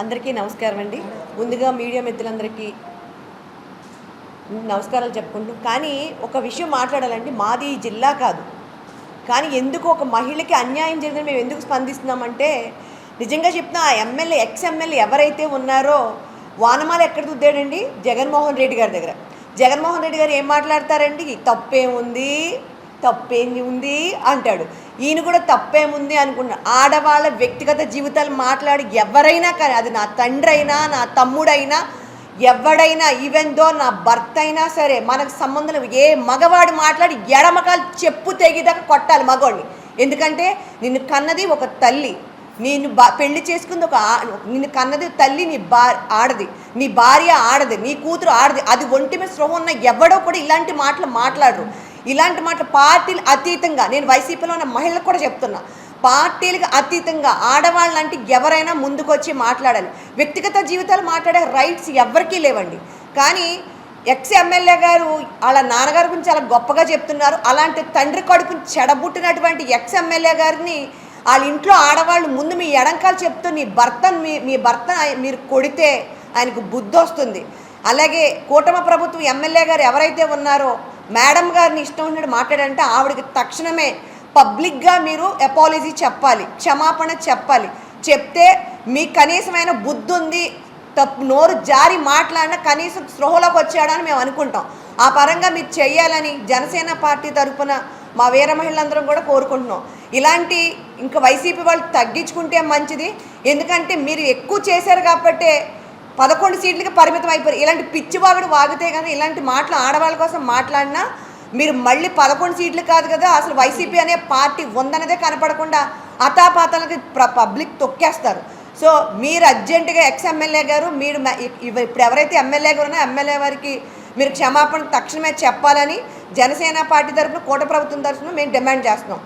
అందరికీ నమస్కారం అండి. ముందుగా మీడియా మిత్రులందరికీ నమస్కారాలు చెప్పుకుంటూ కానీ ఒక విషయం మాట్లాడాలండి మాది ఈ జిల్లా కాదు. కానీ ఎందుకు ఒక మహిళకి అన్యాయం జరిగిన మేము ఎందుకు స్పందిస్తున్నామంటే నిజంగా చెప్తున్నా ఆ ఎమ్మెల్యే ఎక్స్ ఎమ్మెల్యే ఎవరైతే ఉన్నారో వానమాల ఎక్కడ దుద్దాడండి జగన్మోహన్ రెడ్డి గారి దగ్గర. జగన్మోహన్ రెడ్డి గారు ఏం మాట్లాడతారండి? తప్పేముంది? తప్పేంది ఉంది అంటాడు. ఈయన కూడా తప్పేముంది అనుకున్నా ఆడవాళ్ళ వ్యక్తిగత జీవితాలు మాట్లాడి ఎవరైనా కానీ అది నా తండ్రి అయినా నా తమ్ముడైనా ఎవడైనా ఈవెన్ దో నా భర్త అయినా సరే మనకు సంబంధం ఏ మగవాడు మాట్లాడి ఎడమకాలు చెప్పు తెగిదాకా కొట్టాలి మగవాడిని ఎందుకంటే నిన్ను కన్నది ఒక తల్లి. నేను బా పెళ్ళి చేసుకుంది ఒక నిన్ను కన్నది తల్లి నీ బా ఆడది. నీ భార్య ఆడది నీ కూతురు ఆడది. అది ఒంటి మీద స్రోహం ఉన్న ఎవడో కూడా ఇలాంటి మాటలు మాట్లాడరు. ఇలాంటి మాటలు పార్టీలు అతీతంగా నేను వైసీపీలో ఉన్న మహిళలకు కూడా చెప్తున్నా. పార్టీలకు అతీతంగా ఆడవాళ్ళంటే అంటే ఎవరైనా ముందుకొచ్చి మాట్లాడాలి. వ్యక్తిగత జీవితాలు మాట్లాడే రైట్స్ ఎవరికీ లేవండి. కానీ ఎక్స్ ఎమ్మెల్యే గారు వాళ్ళ నాన్నగారి గురించి చాలా గొప్పగా చెప్తున్నారు. అలాంటి తండ్రి కడుపుని చెడబుట్టినటువంటి ఎక్స్ ఎమ్మెల్యే గారిని వాళ్ళ ఇంట్లో ఆడవాళ్ళు ముందు మీ ఎడంకాలు చెప్తూ నీ భర్త మీ మీ భర్త మీరు కొడితే ఆయనకు బుద్ధి వస్తుంది. అలాగే కూటమి ప్రభుత్వం ఎమ్మెల్యే గారు ఎవరైతే ఉన్నారో మేడం గారిని ఇష్టం ఉన్నట్టు మాట్లాడంటే ఆవిడకి తక్షణమే పబ్లిక్గా మీరు అపాలజీ చెప్పాలి క్షమాపణ చెప్పాలి. చెప్తే మీ కనీసమైన బుద్ధి ఉంది తప్పు నోరు జారి మాట్లాడిన కనీసం స్పృహలోకి వచ్చాడని మేము అనుకుంటాం. ఆ పరంగా మీరు చెయ్యాలని జనసేన పార్టీ తరఫున మా వీర మహిళలందరం కూడా కోరుకుంటున్నాం. ఇలాంటి ఇంకా వైసీపీ వాళ్ళు తగ్గించుకుంటే మంచిది. ఎందుకంటే మీరు ఎక్కువ చేశారు కాబట్టే పదకొండు సీట్లకి పరిమితం అయిపోయారు. ఇలాంటి పిచ్చివాగుడు వాగితే కానీ ఇలాంటి మాటలు ఆడవాళ్ళ కోసం మాట్లాడినా మీరు మళ్ళీ పదకొండు సీట్లు కాదు కదా అసలు వైసీపీ అనే పార్టీ ఉందన్నదే కనపడకుండా అతాపాతాలకి పబ్లిక్ తొక్కేస్తారు. సో మీరు అర్జెంటుగా ఎక్స్ ఎమ్మెల్యే గారు మీరు ఇప్పుడు ఎవరైతే ఎమ్మెల్యే గారు ఉన్నారో ఎమ్మెల్యే వారికి మీరు క్షమాపణ తక్షణమే చెప్పాలని జనసేన పార్టీ తరఫున కోట ప్రభుత్వం తరఫున మేము డిమాండ్ చేస్తున్నాం.